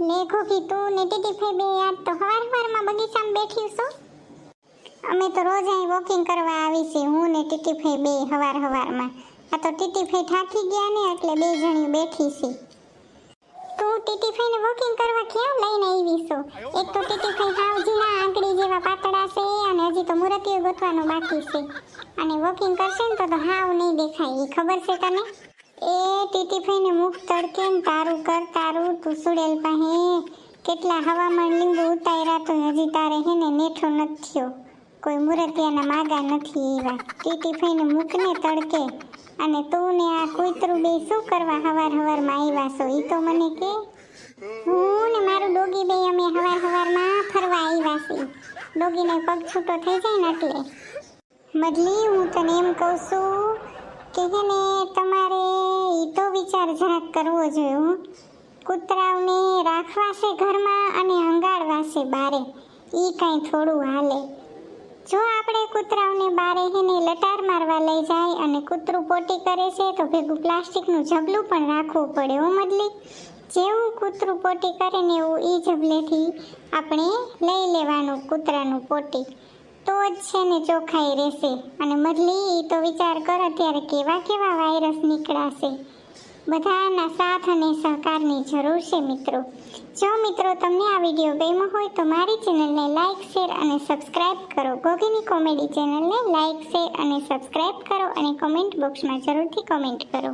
ઘોઘી તું ને ટીટીફાઈ બે, આજ તો હવાર હવારમાં બગીચામાં બેઠી છું. અમે તો રોજ અહીં વોકિંગ કરવા આવી છે હું ને ટીટી ફઈ બે હવાર હવારમાં. આ તો ટીટી ફઈ થાકી ગયા ને, એટલે બે જણી બેઠી છે. તું ટીટી ફઈને વોકિંગ કરવા ક્યાં લઈને આવી છો? એક તો ટીટી ફઈ હાવજીના આંકડી જેવા પાતળા છે અને હજી તો મૂર્તિઓ ગોતવાનું બાકી છે. અને વોકિંગ કરશે ને તો હાવ નહીં દેખાય એ ખબર છે તને? એ ટીટી ફઈને મુખ તડકે તારું કર, તારું, તું સુડેલ પાસે કેટલા હવામાન લીંબુ ઉતાર્યા તો હજી તારે હે ને નેઠો નથી કોઈ મુરતિયાના માગા નથી એવા. ટીટી ફઈને મૂકને તડકે. અને તું ને આ કૂતરું બે શું કરવા હવાર હવારમાં આવ્યા છો? એ તો મને કે, હું ને મારું ડોગી બે અમે હવાર હવારમાં ફરવા આવ્યા છીએ. ડોગીને પગ છૂટો થઈ જાય ને એટલે. મદલી હું તને એમ કહું છું કે હે ને, તમારે તો વિચાર જરાક કરવો જોઈએ, હું. કૂતરાઓને રાખવા છે ઘરમાં અને છે બારે. એ કાંઈ થોડું હાલે. જો આપણે કૂતરાઓને બારે એને લટાર મારવા લઈ જાય અને કૂતરું પોટી કરે છે, તો ભેગું પ્લાસ્ટિકનું જબલું પણ રાખવું પડે, હો મદલી. જેવું કૂતરું પોટી કરે ને એવું એ જબલેથી આપણે લઈ લેવાનું કૂતરાનું પોટી. તો જ છે ને ચોખ્ખાઈ રહેશે. અને મદલી તો વિચાર કર અત્યારે કેવા કેવા વાયરસ નીકળાશે બધાના સાથ અને સહકારની જરૂર છે મિત્રો. જો મિત્રો તમને આ વીડિયો ગમ્યો હોય તો મારી ચેનલને લાઇક શેર અને સબસ્ક્રાઇબ કરો. ગોગીની કોમેડી ચેનલને લાઇક શેર અને સબસ્ક્રાઇબ કરો અને કોમેન્ટ બોક્સમાં જરૂરથી કોમેન્ટ કરો.